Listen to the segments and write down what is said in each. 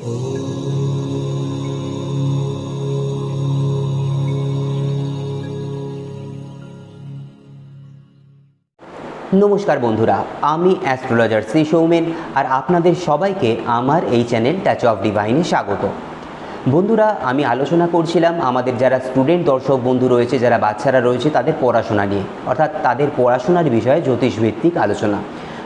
নমস্কার বন্ধুরা, আমি অ্যাস্ট্রোলজার শ্রী সৌমেন আর আপনাদের সবাইকে আমার এই চ্যানেল টাচ অফ ডিভাইনে স্বাগত। বন্ধুরা, আমি আলোচনা করছিলাম আমাদের যারা স্টুডেন্ট দর্শক বন্ধু রয়েছে, যারা বাচ্চারা রয়েছে, তাদের পড়াশোনা নিয়ে, অর্থাৎ তাদের পড়াশোনার বিষয়ে জ্যোতিষভিত্তিক আলোচনা।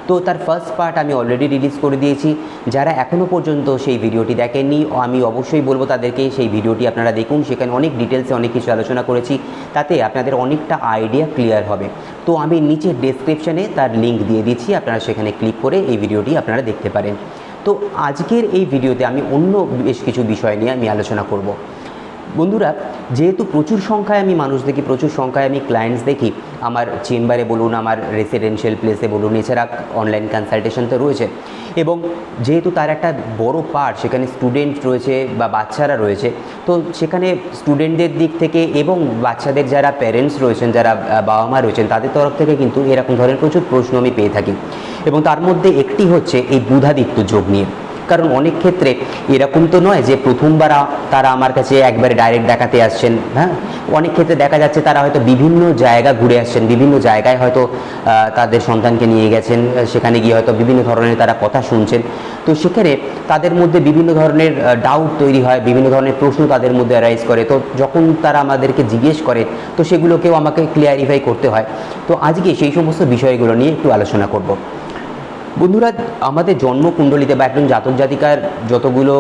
তো তার ফার্স্ট পার্ট আমি অলরেডি রিলিজ করে দিয়েছি। যারা এখনও পর্যন্ত সেই ভিডিওটি দেখেননি আমি অবশ্যই বলব তাদেরকে সেই ভিডিওটি আপনারা দেখুন। সেখানে অনেক ডিটেলসে অনেক কিছু আলোচনা করেছি। তাতে আপনাদের অনেকটা আইডিয়া ক্লিয়ার হবে। তো আমি নিচে ডেসক্রিপশানে তার লিঙ্ক দিয়ে দিচ্ছি। আপনারা সেখানে ক্লিক করে এই ভিডিওটি আপনারা দেখতে পারেন। তো আজকের এই ভিডিওতে আমি অন্য বেশ কিছু বিষয় নিয়ে আমি আলোচনা করব। বন্ধুরা, যেহেতু প্রচুর সংখ্যায় আমি মানুষ দেখি, প্রচুর সংখ্যায় আমি ক্লায়েন্টস দেখি, আমার চেম্বারে বলুন, আমার রেসিডেন্সিয়াল প্লেসে বলুন, এছাড়া অনলাইন কনসালটেশন তো রয়েছে, এবং যেহেতু তার একটা বড় পার্ট সেখানে স্টুডেন্ট রয়েছে বা বাচ্চারা রয়েছে, তো সেখানে স্টুডেন্টদের দিক থেকে এবং বাচ্চাদের যারা প্যারেন্টস রয়েছেন, যারা বাবা মা রয়েছেন, তাদের তরফ থেকে কিন্তু এরকম ধরনের প্রচুর প্রশ্ন আমি পেয়ে থাকি, এবং তার মধ্যে একটি হচ্ছে এই বুধাদিত্য যোগ নিয়ে। কারণ অনেক ক্ষেত্রে এরকম তো নয় যে প্রথমবার তারা আমার কাছে একবারে ডাইরেক্ট দেখাতে আসছেন হ্যাঁ? অনেক ক্ষেত্রে দেখা যাচ্ছে তারা হয়তো বিভিন্ন জায়গা ঘুরে আসছেন, বিভিন্ন জায়গায় হয়তো তাদের সন্তানকে নিয়ে গেছেন সেখানে গিয়ে হয়তো বিভিন্ন ধরনের তারা কথা শুনছেন। তো সেখানে তাদের মধ্যে বিভিন্ন ধরনের ডাউট তৈরি হয়, বিভিন্ন ধরনের প্রশ্ন তাদের মধ্যে অ্যারাইজ করে। তো যখন তারা আমাদেরকে জিজ্ঞেস করে, তো সেগুলোকেও আমাকে ক্লিয়ারিফাই করতে হয়। তো আজকে সেই সমস্ত বিষয়গুলো নিয়ে একটু আলোচনা করব। বন্ধুরা, আমাদের জন্ম জন্মকুণ্ডলিতে বা একজন জাতক জাতিকার যতগুলো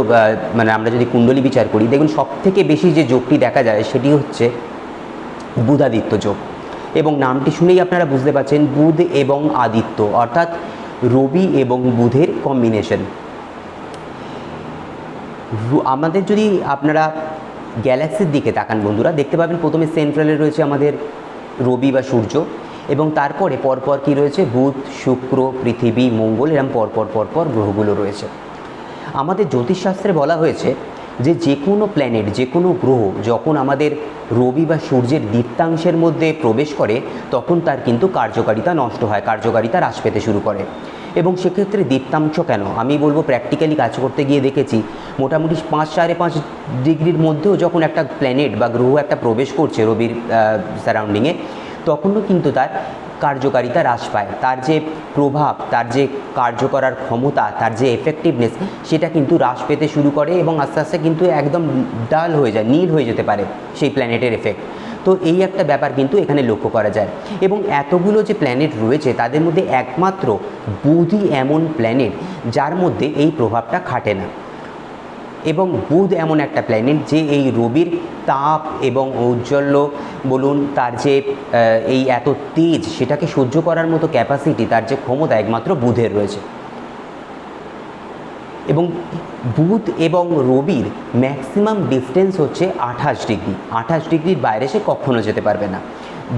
মানে আমরা যদি কুণ্ডলী বিচার করি, দেখুন সব থেকে বেশি যে যোগটি দেখা যায় সেটি হচ্ছে বুধাদিত্য যোগ। এবং নামটি শুনেই আপনারা বুঝতে পারছেন, বুধ এবং আদিত্য, অর্থাৎ রবি এবং বুধের কম্বিনেশন আমাদের যদি আপনারা গ্যালাক্সির দিকে তাকান বন্ধুরা, দেখতে পাবেন প্রথমে সেন্ট্রালে রয়েছে আমাদের রবি বা সূর্য এবং তারপরে পরপর কি রয়েছে? বুধ, শুক্র, পৃথিবী, মঙ্গল, এরম পরপর পরপর গ্রহগুলো রয়েছে। আমাদের জ্যোতিষশাস্ত্রে বলা হয়েছে যে যে কোনো প্ল্যানেট যে কোনো গ্রহ যখন আমাদের রবি বা সূর্যের দীপ্তাংশের মধ্যে প্রবেশ করে, তখন তার কিন্তু কার্যকারিতা নষ্ট হয়, কার্যকারিতা হ্রাস পেতে শুরু করে। এবং সেক্ষেত্রে দীপ্তাংশ কেন? আমি বলব প্র্যাকটিক্যালি কাজ করতে গিয়ে দেখেছি, মোটামুটি পাঁচ, সাড়ে পাঁচ ডিগ্রির মধ্যেও যখন একটা প্ল্যানেট বা গ্রহ একটা প্রবেশ করছে রবির সারাউন্ডিংয়ে তখনও কিন্তু তার কার্যকারিতা হ্রাস পায়। তার যে প্রভাব, তার যে কার্য করার ক্ষমতা, তার যে এফেক্টিভনেস সেটা কিন্তু হ্রাস পেতে শুরু করে এবং আস্তে আস্তে কিন্তু একদম ডাল হয়ে যায়, নীল হয়ে যেতে পারে সেই প্ল্যানেটের এফেক্ট তো এই একটা ব্যাপার কিন্তু এখানে লক্ষ্য করা যায়। এবং এতগুলো যে প্ল্যানেট রয়েছে, তাদের মধ্যে একমাত্র বুধই এমন প্ল্যানেট যার মধ্যে এই প্রভাবটা খাটে না। এবং বুধ এমন একটা প্ল্যানেট যে এই রবির তাপ এবং ঔজ্জ্বল্য, বলুন তার যে এই এত তেজ সেটাকে সহ্য করার মতো ক্যাপাসিটি তার যে ক্ষমতা একমাত্র বুধের রয়েছে। এবং বুধ এবং রবির ম্যাক্সিমাম ডিস্টেন্স হচ্ছে আঠাশ ডিগ্রি। আঠাশ ডিগ্রির বাইরে সে কখনো যেতে পারবে না।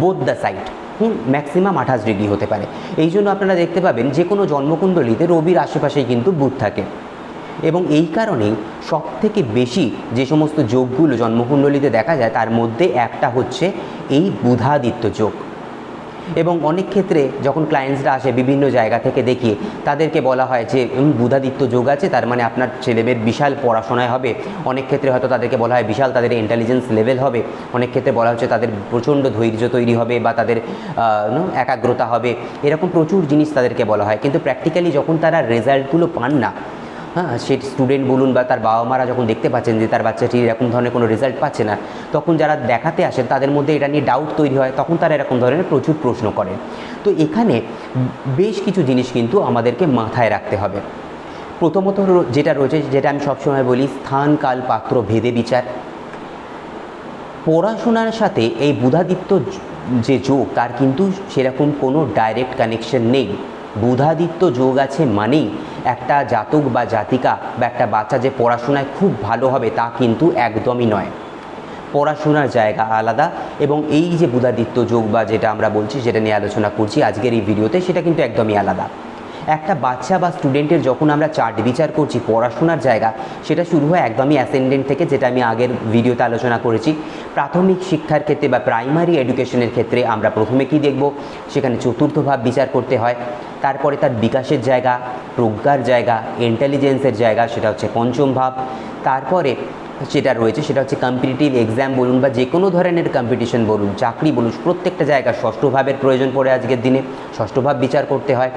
Both the side hmm maximum আঠাশ ডিগ্রি হতে পারে। এই জন্য আপনারা দেখতে পাবেন যে কোনো জন্মকুণ্ডলিতে রবির আশেপাশেই কিন্তু বুধ থাকে। এবং এই কারণেই সব থেকে বেশি যে সমস্ত যোগগুলো জন্মকুণ্ডলিতে দেখা যায় তার মধ্যে একটা হচ্ছে এই বুধাদিত্য যোগ। এবং অনেক ক্ষেত্রে যখন ক্লায়েন্টসরা আসে বিভিন্ন জায়গা থেকে দেখিয়ে তাদেরকে বলা হয় যে "উম, বুধাদিত্য যোগ আছে তার মানে আপনার ছেলেমেয়ের বিশাল পড়াশোনায় হবে। অনেক ক্ষেত্রে হয়তো তাদেরকে বলা হয় বিশাল তাদের ইন্টেলিজেন্স লেভেল হবে। অনেক ক্ষেত্রে বলা হচ্ছে তাদের প্রচণ্ড ধৈর্য তৈরি হবে বা তাদের একাগ্রতা হবে। এরকম প্রচুর জিনিস তাদেরকে বলা হয়। কিন্তু প্র্যাকটিক্যালি যখন তারা রেজাল্টগুলো পান না হ্যাঁ সে স্টুডেন্ট বলুন বা তার বাবা মারা যখন দেখতে পাচ্ছেন যে তার বাচ্চাটি এরকম ধরনের কোনো রেজাল্ট পাচ্ছে না, তখন যারা দেখাতে আসেন তাদের মধ্যে এটা নিয়ে ডাউট তৈরি হয়, তখন তারা এরকম ধরনের প্রচুর প্রশ্ন করেন তো এখানে বেশ কিছু জিনিস কিন্তু আমাদেরকে মাথায় রাখতে হবে। প্রথমত যেটা রয়েছে, যেটা আমি সবসময় বলি, স্থান, কাল, পাত্র, ভেদে বিচার। পড়াশোনার সাথে এই বুধাদিত্য যে যোগ, তার কিন্তু সেরকম কোনো ডাইরেক্ট কানেকশন নেই। বুধাদিত্য যোগ আছে মানেই একটা জাতক বা জাতিকা বা একটা বাচ্চা যে পড়াশোনায় খুব ভালো হবে তা কিন্তু একদমই নয়। পড়াশোনার জায়গা আলাদা এবং এই যে বুধাদিত্য যোগ বা যেটা আমরা বলছি, যেটা নিয়ে আলোচনা করছি আজকের এই ভিডিওতে, সেটা কিন্তু একদমই আলাদা। একটা বাচ্চা বা স্টুডেন্টের যখন আমরা চার্ট বিচার করছি, পড়াশোনার জায়গা, সেটা শুরু হয় একদমই অ্যাসেন্ডেন্ট থেকে, যেটা আমি আগের ভিডিওতে আলোচনা করেছি। প্রাথমিক শিক্ষার ক্ষেত্রে বা প্রাইমারি এডুকেশনের ক্ষেত্রে আমরা প্রথমে কি দেখব? সেখানে চতুর্থ ভাব বিচার করতে হয়। তারপরে তার বিকাশের জায়গা, প্রজ্ঞার জায়গা ইন্টেলিজেন্সের জায়গা, সেটা হচ্ছে পঞ্চম ভাব। তারপরে যেটা রয়েছে, সেটা হচ্ছে কম্পিটিটিভ এক্সাম বলুন বা যে কোনো ধরনের কম্পিটিশন বলুন, চাকরি বলুন, প্রত্যেকটা জায়গা ষষ্ঠ ভাবের প্রয়োজন পড়ে আজকের দিনে। ষষ্ঠ ভাব বিচার করতে হয়।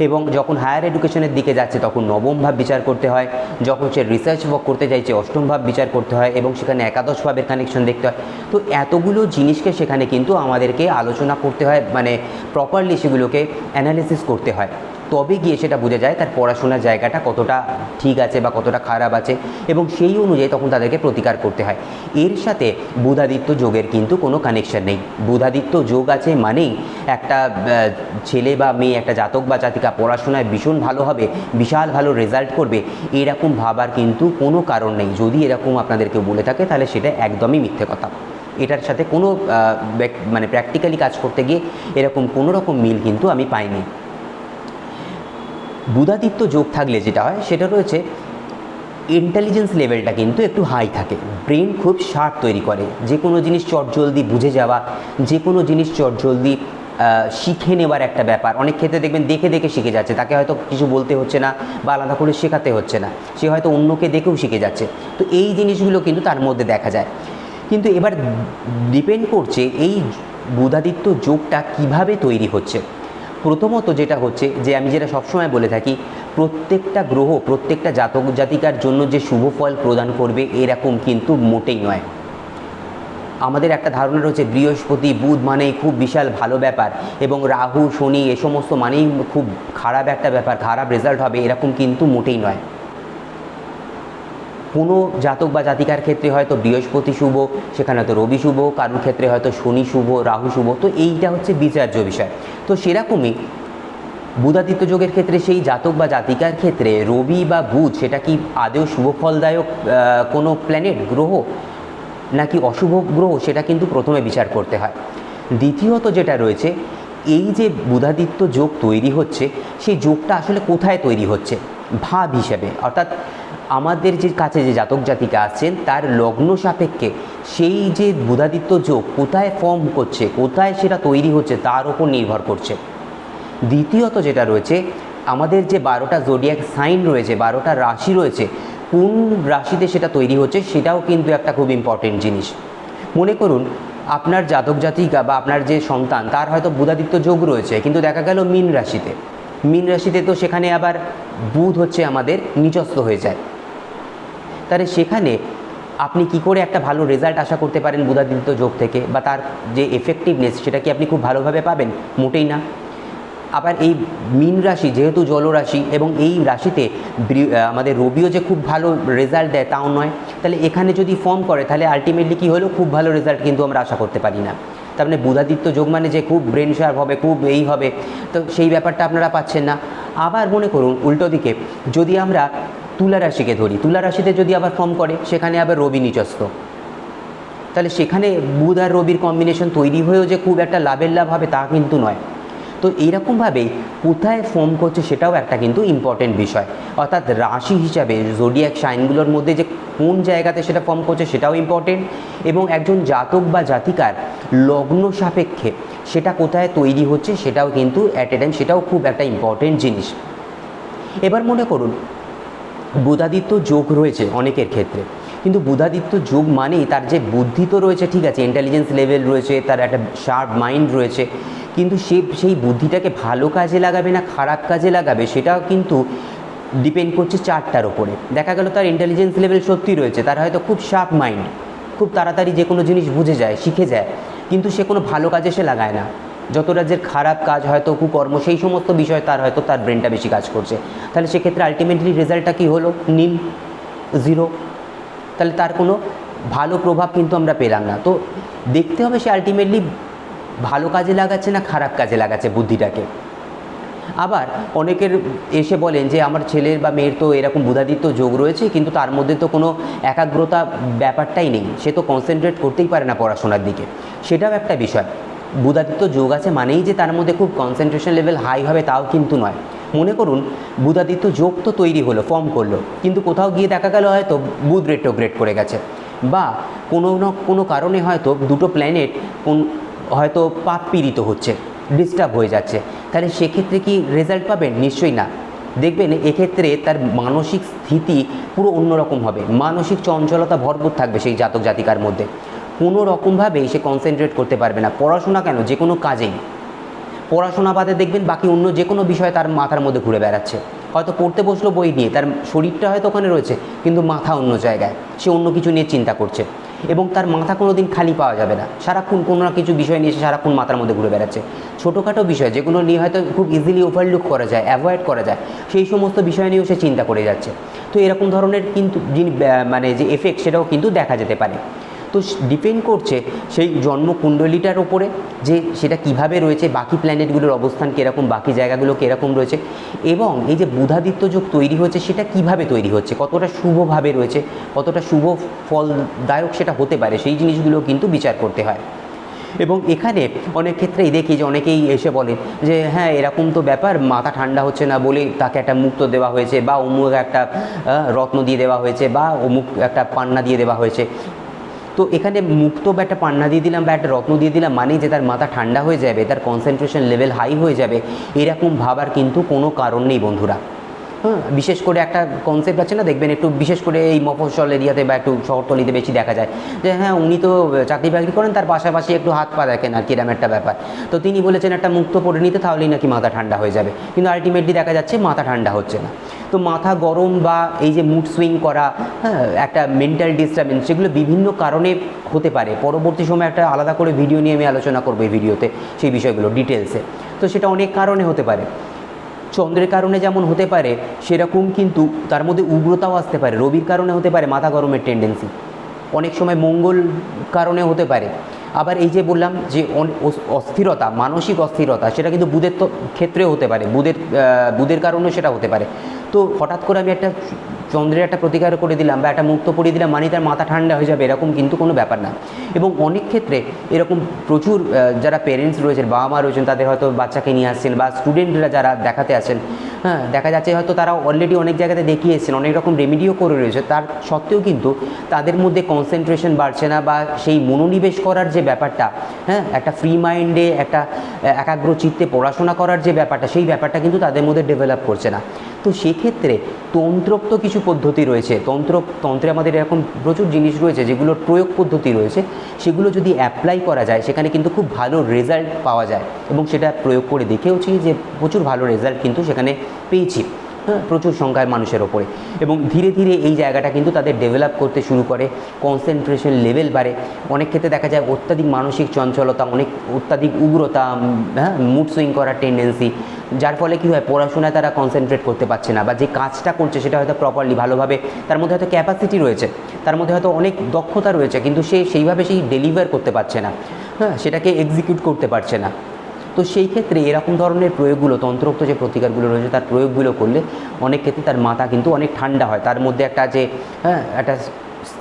এবং যখন হায়ার এডুকেশনের দিকে যাচ্ছে, তখন নবম ভাব বিচার করতে হয়, যখন সে রিসার্চ ওয়ার্ক করতে চাইছে, অষ্টম ভাব বিচার করতে হয় এবং সেখানে একাদশ ভাবের কানেকশন দেখতে হয়। তো এতগুলো জিনিসকে সেখানে কিন্তু আমাদেরকে আলোচনা করতে হয় মানে প্রপারলি সেগুলোকে অ্যানালিসিস করতে হয়। তবে গিয়ে সেটা বোঝা যায় তার পড়াশোনার জায়গাটা কতটা ঠিক আছে বা কতটা খারাপ আছে এবং সেই অনুযায়ী তখন তাদেরকে প্রতিকার করতে হয়। এর সাথে বুধাদিত্য যোগের কিন্তু কোনো কানেকশন নেই। বুধাদিত্য যোগ আছে মানেই একটা ছেলে বা মেয়ে, একটা জাতক বা জাতিকা পড়াশোনায় ভীষণ ভালো হবে, বিশাল ভালো রেজাল্ট করবে, এরকম ভাবার কিন্তু কোনো কারণ নেই। যদি এরকম আপনাদেরকে বলে থাকে তাহলে সেটা একদমই মিথ্যে কথা। এটার সাথে কোনো মানে প্র্যাকটিক্যালি কাজ করতে গিয়ে এরকম কোনো রকম মিল কিন্তু আমি পাইনি। বুধাদিত্য যোগ থাকলে যেটা হয়, সেটা রয়েছে ইন্টেলিজেন্স লেভেলটা কিন্তু একটু হাই থাকে। ব্রেন খুব শার্প তৈরি করে। যে কোনো জিনিস চটজলদি বুঝে যাওয়া যে কোনো জিনিস চটজলদি শিখে নেওয়ার একটা ব্যাপার। অনেক ক্ষেত্রে দেখবেন দেখে দেখে শিখে যাচ্ছে। তাকে হয়তো কিছু বলতে হচ্ছে না বা আলাদা করে শেখাতে হচ্ছে না। সে হয়তো অন্যকে দেখেও শিখে যাচ্ছে। তো এই জিনিসগুলো কিন্তু তার মধ্যে দেখা যায়। কিন্তু এবার ডিপেন্ড করছে এই বুধাদিত্য যোগটা কীভাবে তৈরি হচ্ছে। প্রথমত যেটা হচ্ছে যে আমি যেটা সবসময় বলে থাকি, প্রত্যেকটা গ্রহ, প্রত্যেকটা জাতক জাতিকার জন্য যে শুভ ফল প্রদান করবে এরকম কিন্তু মোটেই নয়। আমাদের একটা ধারণা রয়েছে, বৃহস্পতি, বুধ মানেই খুব বিশাল ভালো ব্যাপার এবং রাহু, শনি এ সমস্ত মানেই খুব খারাপ একটা ব্যাপার, খারাপ রেজাল্ট হবে এরকম কিন্তু মোটেই নয়। কোনো জাতক বা জাতিকার ক্ষেত্রে হয়তো বৃহস্পতি শুভ, সেখানে হয়তো রবি শুভ, কারোর ক্ষেত্রে হয়তো শনি শুভ, রাহু শুভ, তো এইটা হচ্ছে বিচার্য বিষয়। তো সেরকমই বুধাদিত্য যোগের ক্ষেত্রে সেই জাতক বা জাতিকার ক্ষেত্রে রবি বা বুধ, সেটা কি আদেও শুভ ফলদায়ক কোনো প্ল্যানেট গ্রহ? নাকি অশুভ গ্রহ? সেটা কিন্তু প্রথমে বিচার করতে হয়। দ্বিতীয়ত যেটা রয়েছে, এই যে বুধাদিত্য যোগ তৈরি হচ্ছে, সেই যোগটা আসলে কোথায় তৈরি হচ্ছে? ভাব হিসেবে, অর্থাৎ আমাদের যে কাছে যে জাতক জাতিকা আছেন, তার লগ্ন সাপেক্ষে সেই যে বুধাদিত্য যোগ কোথায় ফর্ম করছে, কোথায় সেটা তৈরি হচ্ছে, তার ওপর নির্ভর করছে। দ্বিতীয়ত যেটা রয়েছে, আমাদের যে বারোটা জোডিয়াক সাইন রয়েছে, বারোটা রাশি রয়েছে, কোন রাশিতে সেটা তৈরি হচ্ছে, সেটাও কিন্তু একটা খুব ইম্পর্টেন্ট জিনিস। মনে করুন, আপনার জাতক জাতিকা বা আপনার যে সন্তান, তার হয়তো বুধাদিত্য যোগ রয়েছে, কিন্তু দেখা গেল মিন রাশিতে। মিন রাশিতে তো সেখানে আবার বুধ হচ্ছে আমাদের নিজস্ব হয়ে যায়। তাহলে সেখানে আপনি কি করে একটা ভালো রেজাল্ট আশা করতে পারেন বুধাদিত্য যোগ থেকে? বা তার যে এফেক্টিভনেস সেটা কি আপনি খুব ভালোভাবে পাবেন? মোটেই না। আবার এই মীন রাশি যেহেতু জলরাশি এবং এই রাশিতে আমাদের রবিও যে খুব ভালো রেজাল্ট দেয়, তাও নয়। তাহলে এখানে যদি ফর্ম করে, তাহলে আলটিমেটলি কী হলো? খুব ভালো রেজাল্ট কিন্তু আমরা আশা করতে পারি না। তার মানে বুধাদিত্য যোগ মানে যে খুব ব্রেন শার্প হবে, খুব এই হবে, তো সেই ব্যাপারটা আপনারা পাচ্ছেন না। আবার মনে করুন উল্টো দিকে, যদি আমরা তুলা রাশিকে ধরি, তুলা রাশিতে যদি আবার ফর্ম করে, সেখানে আবার রবি নিচস্ত তাহলে সেখানে বুধ আর রবির কম্বিনেশন তৈরি হয়েও যে খুব একটা লাভের লাভ হবে তা কিন্তু নয়। তো এইরকমভাবেই কোথায় ফর্ম করছে সেটাও একটা কিন্তু ইম্পর্টেন্ট বিষয়। অর্থাৎ রাশি হিসাবে জোডিয়াক সাইনগুলোর মধ্যে যে কোন জায়গাতে সেটা ফর্ম করছে সেটাও ইম্পর্টেন্ট এবং একজন জাতক বা জাতিকার লগ্ন সাপেক্ষে সেটা কোথায় তৈরি হচ্ছে সেটাও কিন্তু অ্যাট এ টাইম সেটাও খুব একটা ইম্পর্টেন্ট জিনিস। এবার মনে করুন, বুধাদিত্য যোগ রয়েছে অনেকের ক্ষেত্রে। কিন্তু বুধাদিত্য যোগ মানেই তার যে বুদ্ধি তো রয়েছে, ঠিক আছে ইন্টেলিজেন্স লেভেল রয়েছে, তার একটা শার্প মাইন্ড রয়েছে, কিন্তু সে সেই বুদ্ধিটাকে ভালো কাজে লাগাবে না খারাপ কাজে লাগাবে, সেটাও কিন্তু ডিপেন্ড করছে চারটার ওপরে। দেখা গেল তার ইন্টেলিজেন্স লেভেল সত্যি রয়েছে, তার হয়তো খুব শার্প মাইন্ড খুব তাড়াতাড়ি যে কোনো জিনিস বুঝে যায়, শিখে যায়, কিন্তু সে কোনো ভালো কাজে সে লাগায় না। যত রাজ্যের খারাপ কাজ হয়তো কুকর্ম, সেই সমস্ত বিষয় তার হয়তো তার ব্রেনটা বেশি কাজ করছে। তাহলে সেক্ষেত্রে আলটিমেটলি রেজাল্টটা কী হলো? নীল জিরো তাহলে তার কোনো ভালো প্রভাব কিন্তু আমরা পেলাম না। তো দেখতে হবে সে আলটিমেটলি ভালো কাজে লাগাচ্ছে না খারাপ কাজে লাগাচ্ছে বুদ্ধিটাকে। আবার অনেকের এসে বলেন যে, আমার ছেলের বা মেয়ের তো এরকম বুধাদিত্য যোগ রয়েছে, কিন্তু তার মধ্যে তো কোনো একাগ্রতা ব্যাপারটাই নেই। সে তো কনসেন্ট্রেট করতেই পারে না পড়াশোনার দিকে। সেটাও একটা বিষয়। বুধাদিত্য যোগ আছে মানেই যে তার মধ্যে খুব কনসেন্ট্রেশন লেভেল হাই হবে তাও কিন্তু নয়। মনে করুন বুধাদিত্য যোগ তো তৈরি হলো ফর্ম করল। কিন্তু কোথাও গিয়ে দেখা গেল হয়তো বুধ রেট্রোগ্রেড করে গেছে। বা কোনো না কোনো কারণে হয়তো দুটো প্ল্যানেট কোন হয়তো পাপ পীড়িত হচ্ছে ডিস্টার্ব হয়ে যাচ্ছে। তাহলে সেক্ষেত্রে কি রেজাল্ট পাবেন? নিশ্চয়ই না। দেখবেন এক্ষেত্রে তার মানসিক স্থিতি পুরো অন্যরকম হবে। মানসিক চঞ্চলতা ভরপুর থাকবে সেই জাতক জাতিকার মধ্যে। কোনো রকমভাবেই সে কনসেন্ট্রেট করতে পারবে না। পড়াশোনা কেন? যে কোনো কাজেই। পড়াশোনা বাদে দেখবেন বাকি অন্য যে কোনো বিষয় তার মাথার মধ্যে ঘুরে বেড়াচ্ছে। হয়তো পড়তে বসল বই নিয়ে, তার শরীরটা হয়তো ওখানে রয়েছে, কিন্তু মাথা অন্য জায়গায়। সে অন্য কিছু নিয়ে চিন্তা করছে। এবং তার মাথা কোনো দিন খালি পাওয়া যাবে না। সারাক্ষণ কোনো না কিছু বিষয় নিয়ে সে সারাক্ষণ মাথার মধ্যে ঘুরে বেড়াচ্ছে। ছোটোখাটো বিষয়, যেগুলো নিয়ে হয়তো খুব ইজিলি ওভারলুক করা যায় অ্যাভয়েড করা যায়, সেই সমস্ত বিষয় নিয়েও সে চিন্তা করে যাচ্ছে। তো এরকম ধরনের কিন্তু যিনি মানে যে এফেক্ট সেটাও কিন্তু দেখা যেতে পারে। ডিপেন্ড করছে সেই জন্মকুণ্ডলিটার ওপরে যে সেটা কীভাবে রয়েছে, বাকি প্ল্যানেটগুলোর অবস্থান কীরকম, বাকি জায়গাগুলো কীরকম রয়েছে এবং এই যে বুধাদিত্য যোগ তৈরি হচ্ছে সেটা কীভাবে তৈরি হচ্ছে, কতটা শুভভাবে রয়েছে, কতটা শুভ ফলদায়ক সেটা হতে পারে, সেই জিনিসগুলো কিন্তু বিচার করতে হয়। এবং এখানে অনেক ক্ষেত্রেই দেখি যে অনেকেই এসে বলে যে হ্যাঁ এরকম তো ব্যাপার, মাথা ঠান্ডা হচ্ছে না বলে তাকে একটা মুক্ত দেওয়া হয়েছে বা অমুক একটা রত্ন দিয়ে দেওয়া হয়েছে বা অমুক একটা পান্না দিয়ে দেওয়া হয়েছে। তো এখানে মুক্ত বা একটা পান্না দিয়ে দিলাম বা একটা রত্ন দিয়ে দিলাম, মানেই যে তার মাথা ঠান্ডা হয়ে যাবে, তার কনসেন্ট্রেশন লেভেল হাই হয়ে যাবে, এরকম ভাবার কিন্তু কোনো কারণ নেই বন্ধুরা। হ্যাঁ বিশেষ করে একটা কনসেপ্ট আছে না, দেখবেন একটু বিশেষ করে এই মফস্বল এরিয়াতে বা একটু শহরতলিতে বেশি দেখা যায়। যে হ্যাঁ উনি তো চাকরি বাকরি করেন, তার পাশাপাশি একটু হাত পা দেখেন আর কিরম একটা ব্যাপার। তো তিনি বলেছেন, একটা মুক্ত পড়ে নিতে তাহলেই নাকি মাথা ঠান্ডা হয়ে যাবে। কিন্তু আলটিমেটলি দেখা যাচ্ছে মাথা ঠান্ডা হচ্ছে না। তো মাথা গরম বা এই যে মুড সুইং করা হ্যাঁ একটা মেন্টাল ডিস্টারবেন্স সেগুলো বিভিন্ন কারণে হতে পারে। পরবর্তী সময় একটা আলাদা করে ভিডিও নিয়ে আমি আলোচনা করব এই ভিডিওতে, সেই বিষয়গুলো ডিটেলসে তো সেটা অনেক কারণে হতে পারে। চন্দ্রের কারণে যেমন হতে পারে, সেরকম কিন্তু তার মধ্যে উগ্রতাও আসতে পারে। রবির কারণে হতে পারে মাথা গরমের টেন্ডেন্সি অনেক সময় মঙ্গল কারণে হতে পারে। আবার এই যে বললাম যে অস্থিরতা, মানসিক অস্থিরতা, সেটা কিন্তু বুধের তো ক্ষেত্রেও হতে পারে। বুধের বুধের কারণেও সেটা হতে পারে। তো হঠাৎ করে আমি একটা চন্দ্রের একটা প্রতিকার করে দিলাম বা একটা মুক্ত পড়িয়ে দিলাম মানে তার মাথা ঠান্ডা হয়ে যাবে, এরকম কিন্তু কোনো ব্যাপার না। এবং অনেক ক্ষেত্রে এরকম প্রচুর যারা পেরেন্টস রয়েছেন, বাবা মা রয়েছেন, তাদের হয়তো বাচ্চাকে নিয়ে আসছেন বা স্টুডেন্টরা যারা দেখাতে আসেন হ্যাঁ দেখা যাচ্ছে হয়তো তারা অলরেডি অনেক জায়গাতে দেখিয়ে এসেছেন, অনেক রকম রেমিডিও করে রয়েছে। তার সত্ত্বেও কিন্তু তাদের মধ্যে কনসেন্ট্রেশন বাড়ছে না বা সেই মনোনিবেশ করার যে ব্যাপারটা হ্যাঁ একটা ফ্রি মাইন্ডে একটা একাগ্র চিত্তে পড়াশোনা করার যে ব্যাপারটা, সেই ব্যাপারটা কিন্তু তাদের মধ্যে ডেভেলপ করছে না। তো সেক্ষেত্রে তন্ত্রোক্ত কিছু পদ্ধতি রয়েছে। তন্ত্র, তন্ত্রে আমাদের এরকম প্রচুর জিনিস রয়েছে যেগুলোর প্রয়োগ পদ্ধতি রয়েছে। সেগুলো যদি অ্যাপ্লাই করা যায়, সেখানে কিন্তু খুব ভালো রেজাল্ট পাওয়া যায় এবং সেটা প্রয়োগ করে দেখেওছি যে প্রচুর ভালো রেজাল্ট কিন্তু সেখানে পেয়েছি হ্যাঁ প্রচুর সংখ্যায় মানুষের ওপরে। এবং ধীরে ধীরে এই জায়গাটা কিন্তু তাদের ডেভেলপ করতে শুরু করে কনসেন্ট্রেশন লেভেল বাড়ে। অনেক ক্ষেত্রে দেখা যায় অত্যাধিক মানসিক চঞ্চলতা, অনেক অত্যাধিক উগ্রতা হ্যাঁ মুড সুইং করার টেন্ডেন্সি যার ফলে কী হয়, পড়াশোনায় তারা কনসেন্ট্রেট করতে পারছে না বা যে কাজটা করছে সেটা হয়তো প্রপারলি ভালোভাবে তার মধ্যে হয়তো ক্যাপাসিটি রয়েছে, তার মধ্যে হয়তো অনেক দক্ষতা রয়েছে, কিন্তু সে সেইভাবে সেই ডেলিভার করতে পারছে না। হ্যাঁ সেটাকে এক্সিকিউট করতে পারছে না। তো সেই ক্ষেত্রে এরকম ধরনের প্রয়োগগুলো, তন্ত্রোক্ত যে প্রতিকারগুলো রয়েছে, তার প্রয়োগগুলো করলে অনেক ক্ষেত্রে তার মাথা কিন্তু অনেক ঠান্ডা হয়। তার মধ্যে একটা যে হ্যাঁ একটা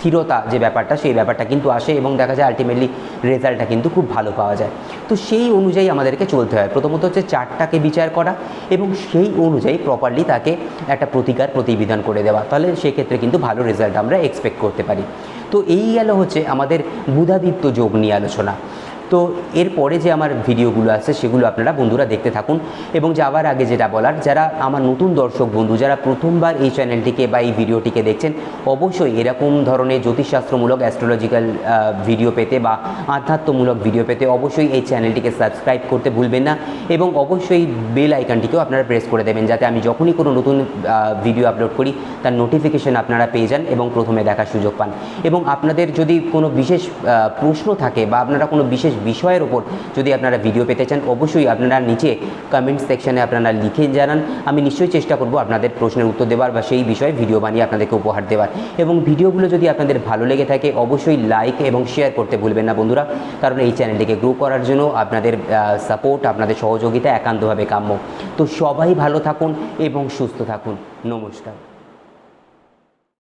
স্থিরতা যে ব্যাপারটা, সেই ব্যাপারটা কিন্তু আসে এবং দেখা যায় আলটিমেটলি রেজাল্টটা কিন্তু খুব ভালো পাওয়া যায়। তো সেই অনুযায়ী আমাদেরকে চলতে হয়। প্রথমত হচ্ছে চারটাকে বিচার করা এবং সেই অনুযায়ী প্রপারলি তাকে একটা প্রতিকার, প্রতিবিধান করে দেওয়া। তাহলে সেক্ষেত্রে কিন্তু ভালো রেজাল্ট আমরা এক্সপেক্ট করতে পারি। তো এই গেল হচ্ছে আমাদের বুধাদিত্য যোগ নিয়ে আলোচনা। তো এরপরে যে আমার ভিডিওগুলো আছে সেগুলো আপনারা বন্ধুরা দেখতে থাকুন এবং যাওয়ার আগে যেটা বলার, যারা আমার নতুন দর্শক বন্ধু, যারা প্রথমবার এই চ্যানেলটিকে বা এই ভিডিওটিকে দেখছেন, অবশ্যই এরকম ধরনের জ্যোতিষশাস্ত্রমূলক অ্যাস্ট্রোলজিক্যাল ভিডিও পেতে বা আধ্যাত্মমূলক ভিডিও পেতে অবশ্যই এই চ্যানেলটিকে সাবস্ক্রাইব করতে ভুলবেন না এবং অবশ্যই বেল আইকনটিকেও আপনারা প্রেস করে দেবেন যাতে আমি যখনই কোনো নতুন ভিডিও আপলোড করি, তার নোটিফিকেশন আপনারা পেয়ে যান এবং প্রথমে দেখার সুযোগ পান। এবং আপনাদের যদি কোনো বিশেষ প্রশ্ন থাকে বা আপনারা কোনো বিশেষ বিষয়ের ওপর যদি আপনারা ভিডিও পেতে চান, অবশ্যই আপনারা নিচে কমেন্ট সেকশনে আপনারা লিখে জানান। আমি নিশ্চয়ই চেষ্টা করব আপনাদের প্রশ্নের উত্তর দেওয়ার বা সেই বিষয়ে ভিডিও বানিয়ে আপনাদেরকে উপহার দেওয়ার এবং ভিডিওগুলো যদি আপনাদের ভালো লেগে থাকে, অবশ্যই লাইক এবং শেয়ার করতে ভুলবেন না বন্ধুরা। কারণ এই চ্যানেলটিকে গ্রো করার জন্য আপনাদের সাপোর্ট আপনাদের সহযোগিতা একান্তভাবে কাম্য। তো সবাই ভালো থাকুন এবং সুস্থ থাকুন। নমস্কার।